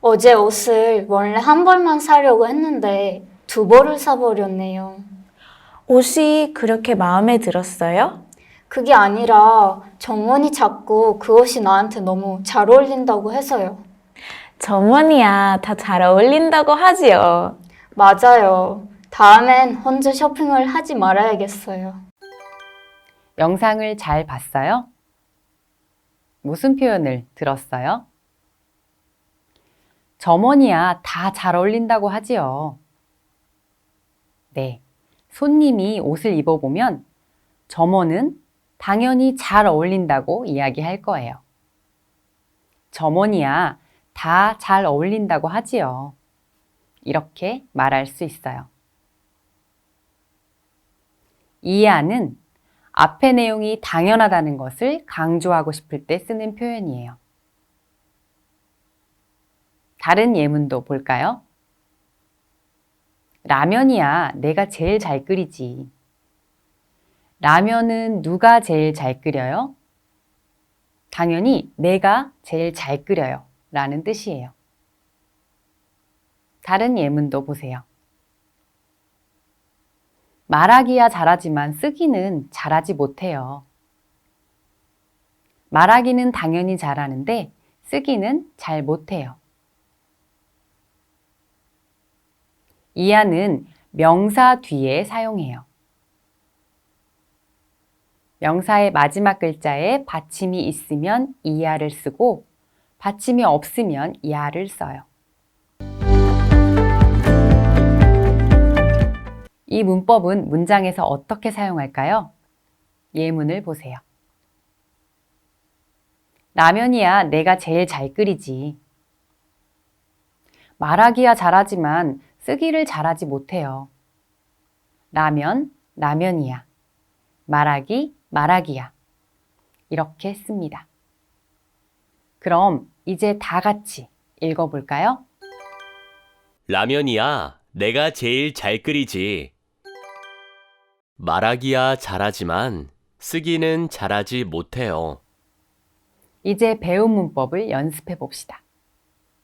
어제 옷을 원래 한 벌만 사려고 했는데 두 벌을 사버렸네요. 옷이 그렇게 마음에 들었어요? 그게 아니라 정원이 자꾸 그 옷이 나한테 너무 잘 어울린다고 해서요. 점원이야, 다 잘 어울린다고 하지요. 맞아요. 다음엔 혼자 쇼핑을 하지 말아야겠어요. 영상을 잘 봤어요? 무슨 표현을 들었어요? 점원이야 다 잘 어울린다고 하지요. 네. 손님이 옷을 입어보면 점원은 당연히 잘 어울린다고 이야기할 거예요. 점원이야 다 잘 어울린다고 하지요. 이렇게 말할 수 있어요. 이해하는 앞의 내용이 당연하다는 것을 강조하고 싶을 때 쓰는 표현이에요. 다른 예문도 볼까요? 라면이야, 내가 제일 잘 끓이지. 라면은 누가 제일 잘 끓여요? 당연히 내가 제일 잘 끓여요. 라는 뜻이에요. 다른 예문도 보세요. 말하기야 잘하지만 쓰기는 잘하지 못해요. 말하기는 당연히 잘하는데 쓰기는 잘 못해요. 이하는 명사 뒤에 사용해요. 명사의 마지막 글자에 받침이 있으면 이하를 쓰고 받침이 없으면 이하를 써요. 이 문법은 문장에서 어떻게 사용할까요? 예문을 보세요. 라면이야 내가 제일 잘 끓이지. 말하기야 잘하지만 쓰기를 잘하지 못해요. 라면, 라면이야. 말하기, 말하기야. 이렇게 씁니다. 그럼 이제 다 같이 읽어볼까요? 라면이야, 내가 제일 잘 끓이지. 말하기야 잘하지만 쓰기는 잘하지 못해요. 이제 배운 문법을 연습해 봅시다.